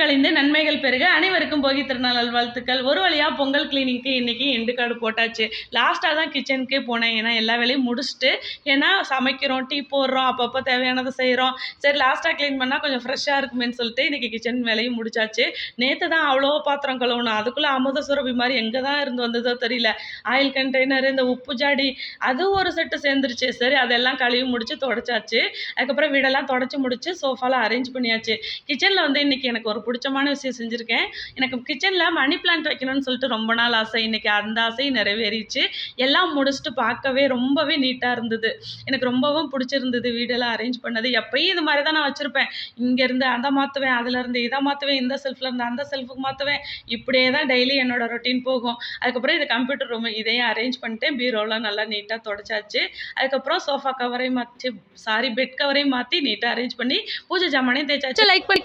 கழிந்து நன்மைகள் பெருக அனைவருக்கும் போகி திருநாள் நல்வாழ்த்துக்கள் ஒரு வழியாக பொங்கல் கிளீனிங்க்கு இன்றைக்கி எண்டு கார்டு போட்டாச்சு. லாஸ்ட்டாக தான் கிச்சனுக்கே போனேன். ஏன்னா எல்லா வேலையும் முடிச்சுட்டு ஏன்னா சமைக்கிறோம் டீ போடுறோம் அப்பப்போ தேவையானதை செய்கிறோம் சரி லாஸ்ட்டாக க்ளீன் பண்ணால் கொஞ்சம் ஃப்ரெஷ்ஷாக இருக்குமேன்னு சொல்லிட்டு இன்றைக்கி கிச்சன் வேலையும் முடிச்சாச்சு. நேற்று தான் அவ்வளோ பாத்திரம் கழுவணும் அதுக்குள்ளே அமுத சுரபி மாதிரி எங்கே தான் இருந்து வந்ததோ தெரியல. ஆயில் கண்டெய்னர் இந்த உப்பு ஜாடி அது ஒரு செட்டு சேர்ந்துருச்சு. சரி அதெல்லாம் கழுவி முடிச்சு தொடச்சாச்சு. அதுக்கப்புறம் வீடெல்லாம் தொடச்சி முடிச்சு சோஃபாலாம் அரேஞ்ச் பண்ணியாச்சு. கிச்சனில் வந்து இன்றைக்கி எனக்கு ஒரு பிடிச்சமான விஷயம் செஞ்சுருக்கேன். எனக்கு கிச்சனில் மணி பிளான்ட் வைக்கணும்னு சொல்லிட்டு ரொம்ப நாள் ஆசை. இன்றைக்கி அந்த ஆசை நிறைவேறிச்சு எல்லாம் முடிச்சுட்டு பார்க்கவே ரொம்பவே நீட்டாக இருந்தது. எனக்கு ரொம்பவும் பிடிச்சிருந்தது வீடெல்லாம் அரேஞ்ச் பண்ணது. எப்பயும் இது மாதிரி தான் நான் வச்சுருப்பேன். இங்கேருந்து அதை மாற்றுவேன் அதுலேருந்து இதை மாற்றுவேன் இந்த செல்ஃபில் இருந்து அந்த செல்ஃபுக்கு மாற்றுவேன் இப்படியே தான் டெய்லி என்னோடய ரொட்டீன் போகும். அதுக்கப்புறம் இது கம்ப்யூட்டர் ரூம் இதையும் அரேஞ்ச் பண்ணிட்டேன். பீரோலாம் நல்லா நீட்டாக தொடச்சாச்சு. அதுக்கப்புறம் சோஃபா கவரையும் மாற்றி சாரி பெட் கவரையும் மாற்றி நீட்டாக அரேஞ்ச் பண்ணி பூஜை ஜாமானையும் தேய்ச்சாச்சு. லைக் பண்ணி